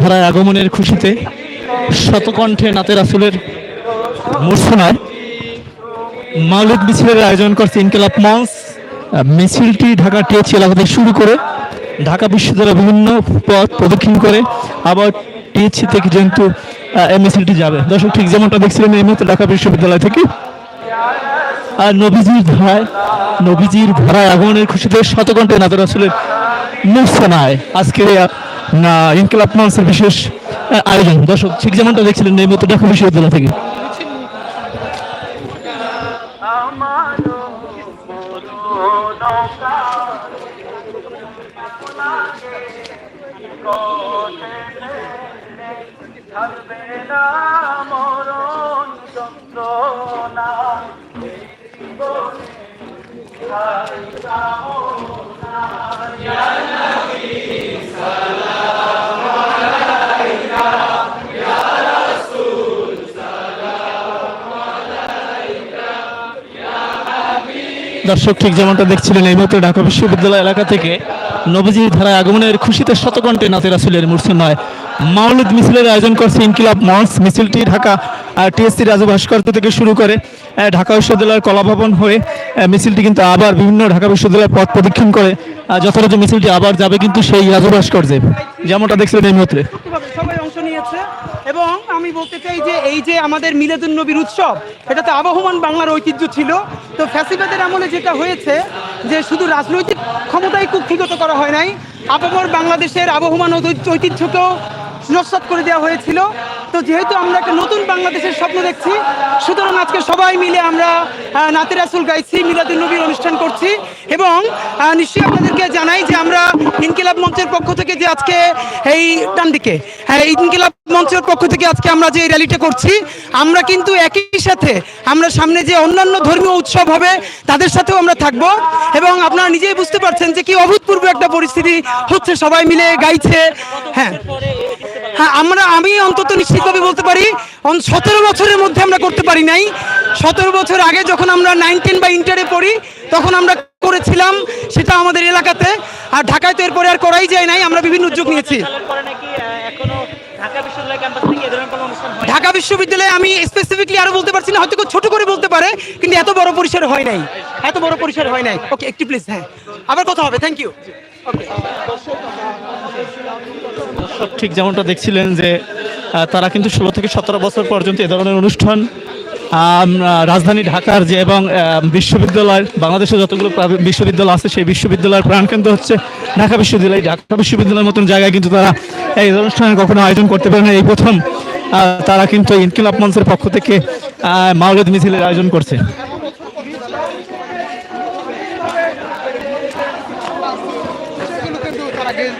ধারায় আগমনের খুশিতে শতকণ্ঠে নাতের আসলের মূর্ছনায় মাউলিদ মিছিলের আয়োজন করছে ইনকেলাব মঞ্চ মিছিলটি ঢাকা টিএচি এলাকা থেকে শুরু করে ঢাকা বিশ্ববিদ্যালয়ের বিভিন্ন পথ প্রদক্ষিণ করে আবার টিএচি থেকে আহ, এই মিছিলটি যাবে। দর্শক ঠিক যেমনটা দেখছিলেন এই মুহূর্তে ঢাকা বিশ্ববিদ্যালয় থেকে আর নবীজির ধারায় নবীজির ধারায় আগমনের খুশিতে শতকণ্ঠে নাদের আসলের মুসনায় আজকের না, ইনকিলাব মঞ্চের বিশেষ আয়োজন। দর্শক, ঠিক যেমনটা দেখছিলেন, এই মুহূর্তে ঢাকা বিশ্ববিদ্যালয় থেকে। মরণ দর্শক, ঠিক যেমনটা দেখছিলেন, এই মুহূর্তে ঢাকা বিশ্ববিদ্যালয় এলাকা থেকে নবীজির ধারায় আগমনের খুশিতে শতকণ্ঠে আসলের মূর্ছন নয় মাউলিদ মিছিলের আয়োজন করছে ইনকিলাব মঞ্চ, মিছিলটি ঢাকা টিএসসি রাজু ভাস্কর্য থেকে শুরু করে ঢাকা বিশ্ববিদ্যালয়ের কলাভবন হয়ে মিছিলটি কিন্তু আবার বিভিন্ন ঢাকা বিশ্ববিদ্যালয়ের পথ প্রদক্ষিণ করে যথাযথ মিছিলটি আবার যাবে কিন্তু সেই রাজু ভাস্কর্যে যেমনটা দেখছিলেন এই মুহূর্তে। সবাই অংশ নিয়েছে এবং আমি বলতে চাই যে এই যে আমাদের মিলাদুন নবীর উৎসব এটা তো আবহমান বাংলার ঐতিহ্য ছিল। তো ফ্যাসিবাদের আমলে যেটা হয়েছে যে শুধু রাজনৈতিক ক্ষমতাই কুক্ষিগত করা হয় নাই, আবহমান বাংলাদেশের আবহমান ঐতিহ্য- ঐতিহ্যকেও নস্বাত করে দেওয়া হয়েছিল। তো যেহেতু আমরা একটা নতুন বাংলাদেশের স্বপ্ন দেখছি, সুতরাং আজকে সবাই মিলে আমরা নাতে রাসুল গাইছি মিলাদুল নবীর অনুষ্ঠান করছি এবং নিশ্চয়ই আপনাদেরকে জানাই যে আমরা ইনকিলাব মঞ্চের পক্ষ থেকে যে আজকে এই ডান দিকে হ্যাঁ ইনকিলাব মঞ্চের পক্ষ থেকে আজকে আমরা যে র্যালিটা করছি, আমরা কিন্তু একই সাথে আমরা সামনে যে অন্যান্য ধর্মীয় উৎসব হবে, তাদের সাথেও আমরা থাকব এবং আপনারা নিজেই বুঝতে পারছেন যে কি অভূতপূর্ব একটা পরিস্থিতি হচ্ছে সবাই মিলে গাইছে হ্যাঁ। হ্যাঁ আমরা, আমি অন্তত নিশ্চিতভাবে বলতে পারি সতেরো বছরের মধ্যে আমরা করতে পারি নাই। সতেরো বছর আগে যখন আমরা নাইন টেন বা ইন্টারে পড়ি, তখন আমরা করেছিলাম সেটা আমাদের এলাকাতে। আর ঢাকায় তো এরপরে আর করাই যায় নাই, আমরা বিভিন্ন উদ্যোগ নিয়েছি। ঢাকা বিশ্ববিদ্যালয় আমি স্পেসিফিকলি আরও বলতে পারছি না, হয়তো ছোট করে বলতে পারে, কিন্তু এত বড় পরিসরে হয় নাই। এত বড় পরিসরে হয় নাই। ওকে একটু প্লিজ হ্যাঁ। আবার কথা হবে থ্যাংক ইউ ঠিক যেমনটা দেখছিলেন যে তারা কিন্তু ষোলো থেকে সতেরো বছর পর্যন্ত এ ধরনের অনুষ্ঠান রাজধানী ঢাকার যে এবং বিশ্ববিদ্যালয় বাংলাদেশে যতগুলো বিশ্ববিদ্যালয় আছে, সেই বিশ্ববিদ্যালয়ের প্রাণকেন্দ্র হচ্ছে ঢাকা বিশ্ববিদ্যালয়। ঢাকা বিশ্ববিদ্যালয়ের মতন জায়গায় কিন্তু তারা এই অনুষ্ঠানের কখনো আয়োজন করতে পারে না। এই প্রথম তারা কিন্তু ইনকিলাব মঞ্চের পক্ষ থেকে মাওলাদ মিছিলের আয়োজন করছে সেগুলো কিন্তু তারা গে-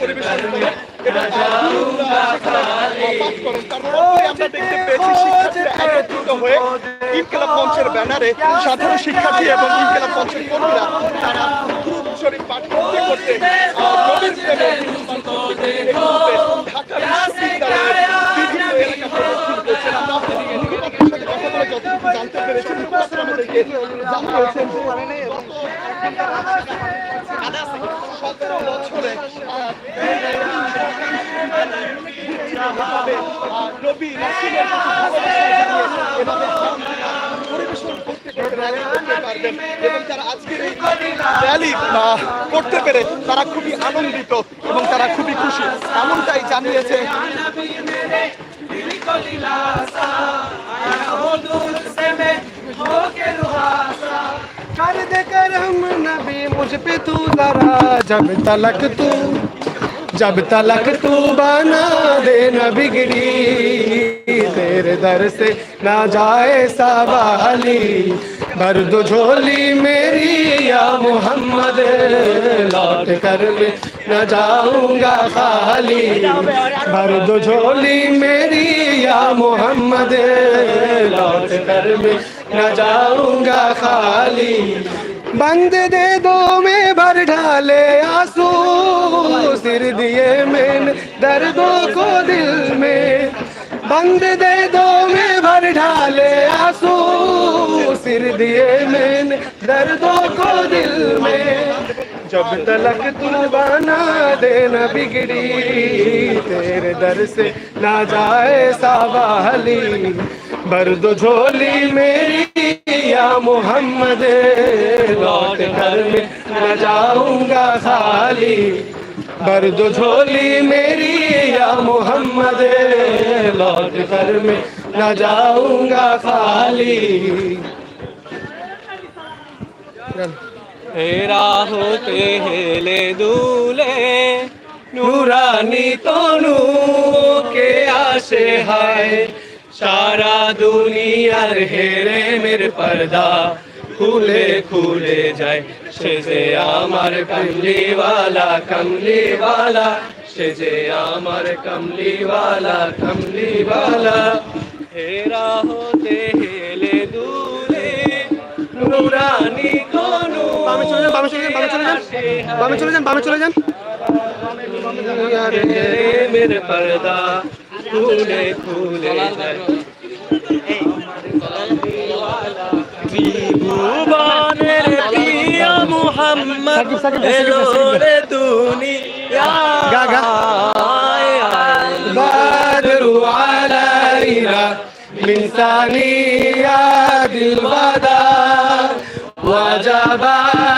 সেগুলো পালন করছেন আমরা দেখতে পেয়েছি শিক্ষার্থীরা একত্রিত হয়ে ইনকেলাব মঞ্চের ব্যানারে সাধারণ শিক্ষার্থী এবং ইনকেলাব মঞ্চের কর্মীরা তারা দুরূদ শরীফ পাঠ করতে করতে মুহূর্তে ঢাকা বিশ্ববিদ্যালয়ের বিভিন্ন এলাকা প্রদক্ষিণ করছেন কথা বলে যতটুকু জানতে পেরেছি মুখপাত্র আমাদেরকে জানিয়েছেন সতেরো বছরে র্যালি করতে পারবেন এবং তারা এই র্যালি করতে পেরে তারা খুবই আনন্দিত এবং তারা খুবই খুশি। এমনটাই জানিয়েছে। کر دے کرم نبی مجھ پہ تو ذرا جب تلک تو جب تلک تو بنا دے نہ بگڑی تیرے در سے نہ جائے سوالی برد جھولی میری یا محمد لوٹ کر میں نہ جاؤں گا خالی۔ بھر دو جھولی میری یا محمد۔ لوٹ کر میں نہ جاؤں گا خالی۔ بند دے دو میں بھر ڈھالے آنسو۔ سر دیئے میں دردوں کو دل میں۔ بند دے دو میں بھر ڈھالے آنسو۔ سر دیئے میں نے دردوں کو دل میں۔ جب تلک تو بنا دے نہ بگڑی، تیرے در سے نہ جائے ساواہلی برد جھولی میری یا محمد، لوٹ کر میں نہ جاؤں گا خالی۔ برد جھولی میری یا محمد، لوٹ کر میں نہ جاؤں گا خالی۔ হেরা হতে হেলে দুলে, নুরানি তনু কে আসে হায়। সারা দুনিয়ার হেরে মের পর্দা খুলে খুলে যায়। সে যে আমার কমলিওয়ালা কমলিওয়ালা, সে যে আমার কমলিওয়ালা কমলিওয়ালা। হেরা হতে হেলে দুলে, নুরানি চলে যান বামে চলে যান বামে চলে যান বামে চলে যান বামে চলে যান মেরে পর্দা খুলে খুলে যায় ভুবনের প্রিয় মুহাম্মদ এলো রে দুনিয়া গা, গা। بدر علينا من ثنيات الوداع وجب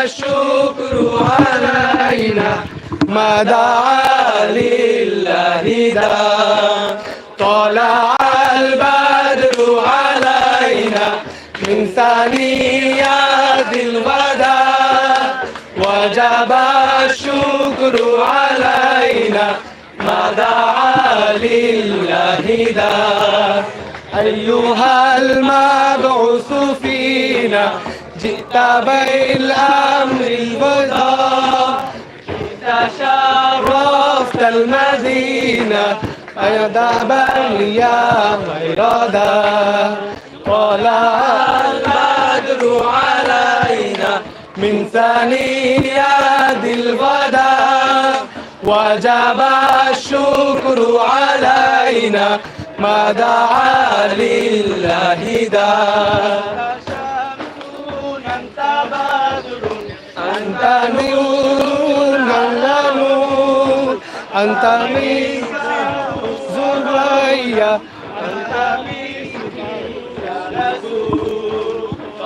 الشكر علينا ما دعا لله داع طلع البدر علينا من ثنيات الوداع. وجب الشكر علينا ما دعا لله داع أيها المبعوث فينا جئت بالأمر البيضاء تشرفت المدينة أيضا يا غيردا طلع البدر علينا من ثنيات الوداع وجب الشكر علينا ما دعا لله داع نور أنت نور أنت من زرية أنت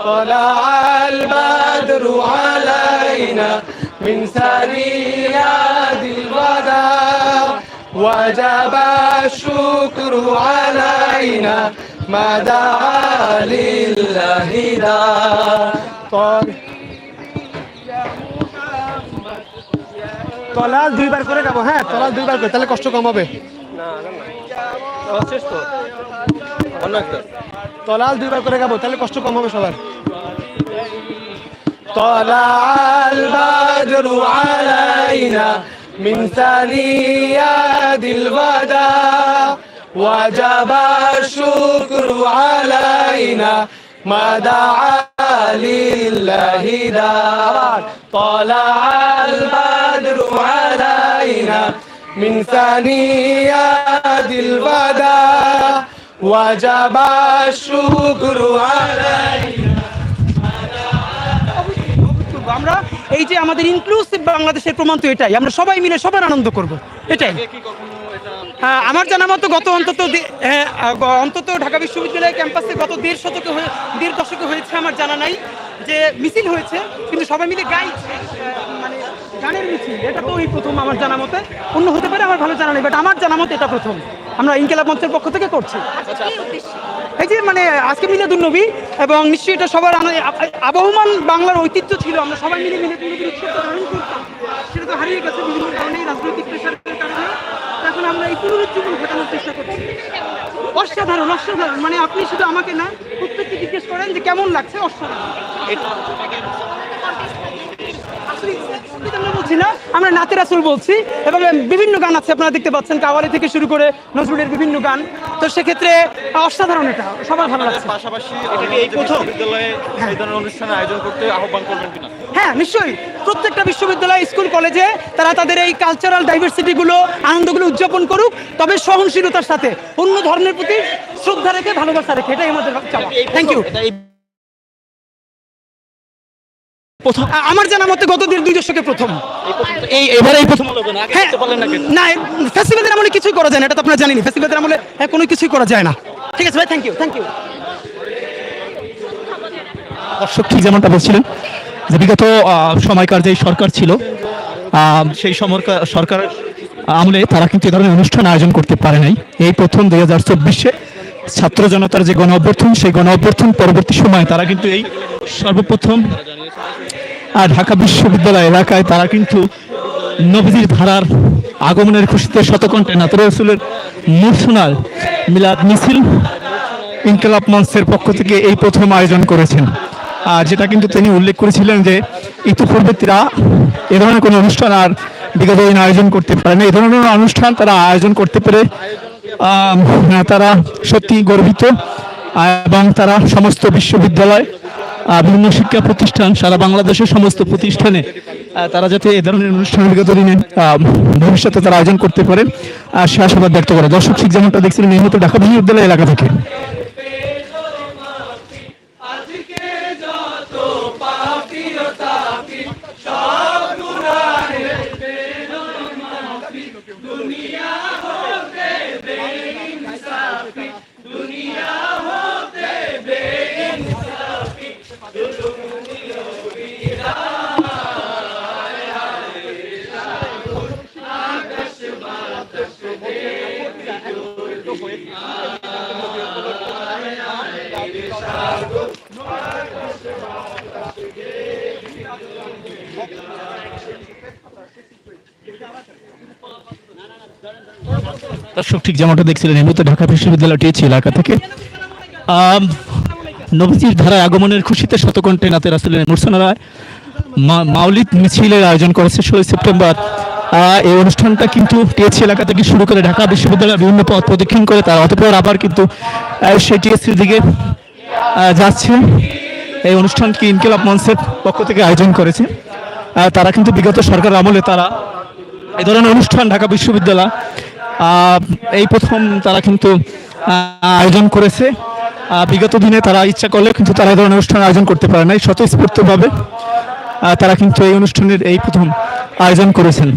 طلع البدر علينا من ثنيات الوداع وجب الشكر علينا ما دعا لله داع তলাল দুইবার করে গাবো হ্যাঁ তলাল দুইবার করে তাহলে কষ্ট কম হবে শেষ তো অন্য একটা তলাল দুইবার করে গাবো তাহলে কষ্ট কম হবে সবার طلع البدر علينا من ثنيات الوداع وجب الشكر علينا ما دعا لله دار طلع البدر علينا من ثنيات الوداع وجب الشكر علينا আমরা এই যে আমাদের ইনক্লুসিভ বাংলাদেশের প্রমাণ তো এটাই আমরা সবাই মিলে সবার আনন্দ করব এটাই হ্যাঁ, আমার জানা মতো গত অন্তত দে- হ্যাঁ, আহ, গ- অন্তত ঢাকা বিশ্ববিদ্যালয় ক্যাম্পাসে গত দেড় শতকে হয়ে দেড় দশকে হয়েছে আমার জানা নাই যে মিছিল হয়েছে কিন্তু সবাই মিলে গাইছে আহ, মানে গানের মিছিল এটা তো এই প্রথম আমার জানা মতে। অন্য হতে পারে আমার ভালো জানা নেই বাট আমার জানা মতে এটা প্রথম। আমরা ইনকেলাব মঞ্চের পক্ষ থেকে করছি। এই যে মানে আজকে মিলাদুন নবী এবং নিশ্চয়ই এটা সবার আবহমান বাংলার ঐতিহ্য ছিল আমরা সবাই মিলে নবীর উৎসবটা পালন করতাম। সেটা তো হারিয়ে গেছে বিভিন্ন কারণে রাজনৈতিক প্রেশারের কারণে। এখন আমরা এই পুনরুজ্জীবন ঘটানোর চেষ্টা করছি। অসাধারণ অসাধারণ। মানে আপনি শুধু আমাকে না প্রত্যেককে জিজ্ঞেস করেন যে কেমন লাগছে? অসাধারণ। সংগীত আমরা বলছি না আমরা নাতের আসল বলছি এবং বিভিন্ন গান আছে আপনারা দেখতে পাচ্ছেন কাওয়ালি থেকে শুরু করে নজরুলের বিভিন্ন গান। তো সেক্ষেত্রে অসাধারণ এটা সবার ভালো লাগছে। পাশাপাশি এই প্রথম? বিদ্যালয়ে এই ধরনের অনুষ্ঠানে আয়োজন করতে আহ্বান করবেন কিনা? হ্যাঁ নিশ্চয়ই। প্রত্যেকটা বিশ্ববিদ্যালয় স্কুল কলেজে তারা তাদের এই কালচারাল ডাইভার্সিটিগুলো আনন্দগুলো উদযাপন করুক তবে সহনশীলতার সাথে অন্য ধর্মের প্রতি শ্রদ্ধা রেখে ভালোবাসা রেখে এটাই আমাদের চাওয়া। থ্যাংক ইউ এই আমার জানা মতে গত দেড় দুই দশকে প্রথম। এই এবারে এই প্রথম না? হ্যাঁ না কেন? আমলে কিছুই করা যায় না এটা তো আপনারা জানেনি ফেস্টিভ্যালের আমলে কোনো কিছুই করা যায় না। ঠিক আছে ভাই থ্যাংক ইউ থ্যাংক ইউ দর্শক ঠিক যেমনটা বলছিলেন যে বিগত সময়কার যে সরকার ছিল সেই সরকারের আমলে তারা কিন্তু এ ধরনের অনুষ্ঠান আয়োজন করতে পারে নাই। এই প্রথম দুই হাজার চব্বিশে ছাত্র জনতার যে গণ অভ্যর্থন, সেই গণ অভ্যর্থন পরবর্তী সময়ে তারা কিন্তু এই সর্বপ্রথম আর ঢাকা বিশ্ববিদ্যালয় এলাকায় তারা কিন্তু নবীজির ধারার আগমনের খুশিতে শতকণ্ঠে নাতর রসুলের মিলাদ মিছিল ইনকলাব মঞ্চের পক্ষ থেকে এই প্রথম আয়োজন করেছেন। আর যেটা কিন্তু তিনি উল্লেখ করেছিলেন যে, ইতিপূর্বে তারা এ ধরনের কোনো অনুষ্ঠান আর বিগত দিন আয়োজন করতে পারে না এই ধরনের অনুষ্ঠান তারা আয়োজন করতে পেরে তারা সত্যি গর্বিত এবং তারা সমস্ত বিশ্ববিদ্যালয় বিভিন্ন শিক্ষা প্রতিষ্ঠান, সারা বাংলাদেশের সমস্ত প্রতিষ্ঠানে তারা যাতে এ ধরনের অনুষ্ঠান বিগত দিনে ভবিষ্যতে তারা আয়োজন করতে পারেন। আর সে আশাবাদ ব্যক্ত করে। দর্শক ঠিক যেমনটা দেখছিলেন এই মতো ঢাকা বিশ্ববিদ্যালয় এলাকা থেকে। দর্শক, ঠিক যেমনটা দেখছিলেন এই মুহূর্তে ঢাকা বিশ্ববিদ্যালয় টিএচি এলাকা থেকে। নবীজির ধারায় আগমনের খুশিতে শতকণ্ঠে নাতে রাসুলের মুরসানারা মাউলিদ মিছিলের আয়োজন করেছে ষোলোই সেপ্টেম্বর। এই অনুষ্ঠানটা কিন্তু টিএসসি এলাকা থেকে শুরু করে ঢাকা বিশ্ববিদ্যালয়ের বিভিন্ন পথ প্রদক্ষিণ করে, তার অতপর আবার কিন্তু সেই টিএসসির দিকে যাচ্ছে। এই অনুষ্ঠানটি ইনকিলাব মঞ্চের পক্ষ থেকে আয়োজন করেছে। তারা কিন্তু বিগত সরকার আমলে তারা এই ধরনের অনুষ্ঠান ঢাকা বিশ্ববিদ্যালয় এই প্রথম তারা কিন্তু আয়োজন করেছে। বিগত দিনে তারা ইচ্ছা করলে কিন্তু তারা এই ধরনের অনুষ্ঠান আয়োজন করতে পারে নাই। স্বতঃস্ফূর্তভাবে তারা কিন্তু এই অনুষ্ঠানের এই প্রথম আয়োজন করেছেন।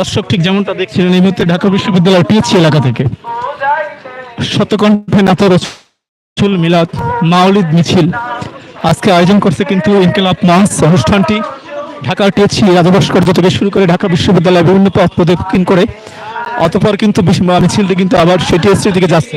দর্শক ঠিক যেমনটা দেখছিলেন, এই মুহূর্তে ঢাকা বিশ্ববিদ্যালয় পিএইচসি এলাকা থেকে শতকণ্ঠে নাতর চুল মিলাদ মাওলিদ মিছিল। আজকে আয়োজন করছে কিন্তু ইনকিলাব মাস অনুষ্ঠানটি। ঢাকার টিএসসি রাজভাস্কর্য থেকে শুরু করে ঢাকা বিশ্ববিদ্যালয়ের বিভিন্ন পথ প্রদক্ষিণ করে, অতপর কিন্তু মিছিলটি কিন্তু আবার সেটি টিএসসির দিকে যাচ্ছে।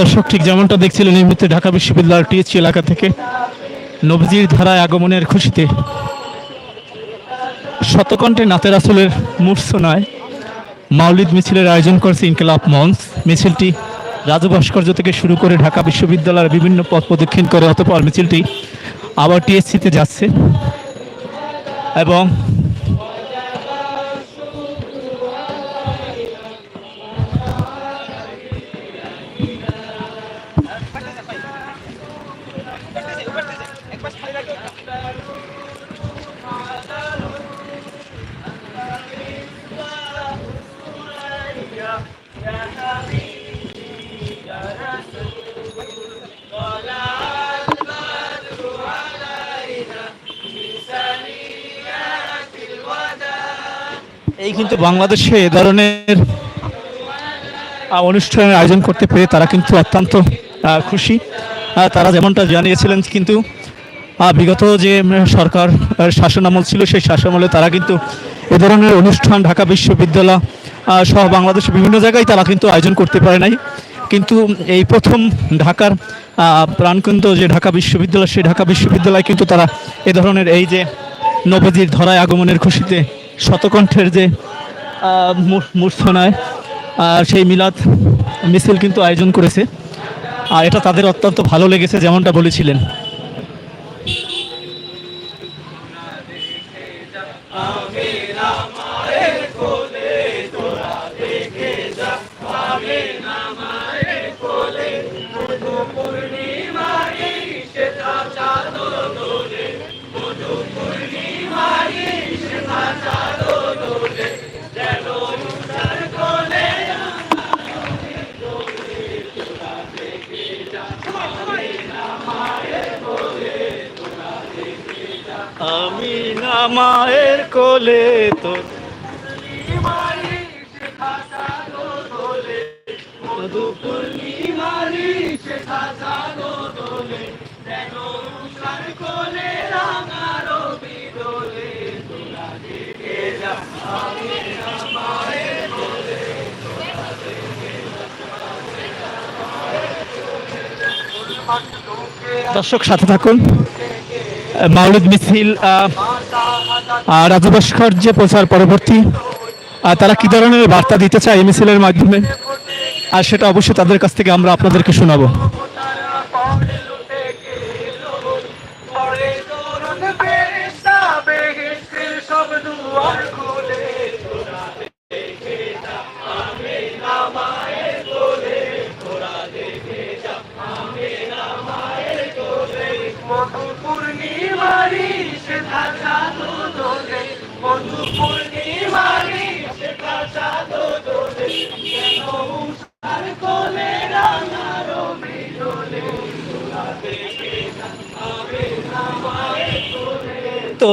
দর্শক, ঠিক যেমনটা দেখছিলেন, এই মুহূর্তে ঢাকা বিশ্ববিদ্যালয়ের টিএসসি এলাকা থেকে নবজির ধারায় আগমনের খুশিতে শতকণ্ঠে নাতের আসলের মূর্ছনায় মাউলিদ মিছিলের আয়োজন করেছে ইনকেলাব মঞ্চ। মিছিলটি রাজু ভাস্কর্য থেকে শুরু করে ঢাকা বিশ্ববিদ্যালয়ের বিভিন্ন পথ প্রদক্ষিণ করে, অতপর মিছিলটি আবার টিএসসিতে যাচ্ছে এবং এই কিন্তু বাংলাদেশে এ ধরনের অনুষ্ঠানের আয়োজন করতে পেরে তারা কিন্তু অত্যন্ত খুশি। তারা যেমনটা জানিয়েছিলেন কিন্তু বিগত যে সরকার আহ, শাসনামল ছিল সেই শাসনামলে তারা কিন্তু এ ধরনের অনুষ্ঠান ঢাকা বিশ্ববিদ্যালয় সহ বাংলাদেশের বিভিন্ন জায়গায় তারা কিন্তু আয়োজন করতে পারে নাই। কিন্তু এই প্রথম ঢাকার প্রাণকেন্দ্র যে ঢাকা বিশ্ববিদ্যালয় সেই ঢাকা বিশ্ববিদ্যালয় কিন্তু তারা এ ধরনের এই যে নবজির ধরায় আগমনের খুশিতে শতকণ্ঠের যে মূর্ছনায় সেই মিলাদ মিছিল কিন্তু আয়োজন করেছে। আর এটা তাদের অত্যন্ত ভালো লেগেছে যেমনটা বলেছিলেন। না মায়ের কোলে তো দর্শক সাথে থাকুন। মাউলিদ মিছিল রাজভাস্কর যে প্রচার পরবর্তী তারা কি ধরনের বার্তা দিতে চায় এই মিছিলের মাধ্যমে? আর সেটা অবশ্যই তাদের কাছ থেকে আমরা আপনাদেরকে শোনাবো।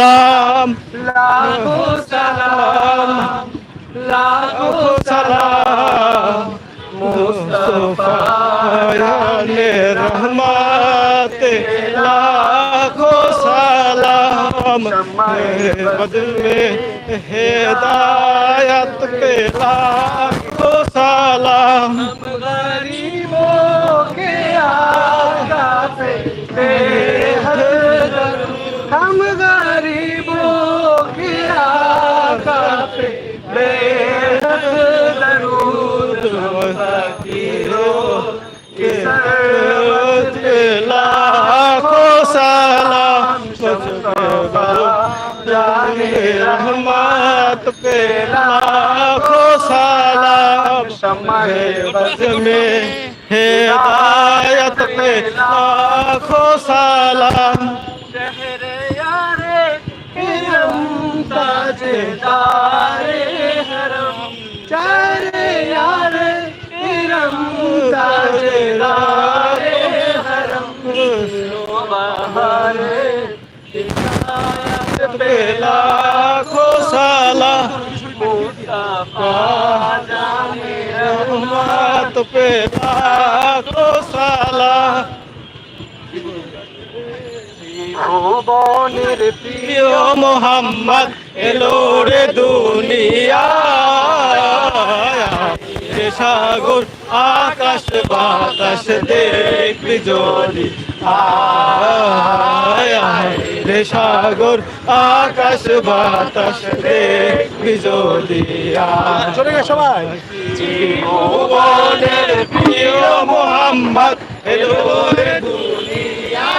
सलाम লাখো সালাম লাখো सलाम मुस्तफा ने रहमत लाखों सलाम बदल में हिदायत पे लाखों सलाम गरीबों के आका पे رحمت پہ لاکھوں سلام شمع بز میں ہدایت پہ لاکھوں سلام شہر یار کرم تاج دار حرم چار یار کرم تاج دار حرم سو بہار ہدایت پہ রহমত পে লাখো সালাম ভুবনের প্রিয় মোহাম্মদ এলোরে দুনিয়া। সাগর, আকাশ, বাতাস, দেখবি জলি। আয় রে সাগর, আকাশ, বাতাস দেখ যদি চলে গেছে সবাই। প্রিয় মোহাম্মদ এলো রে দুনিয়া।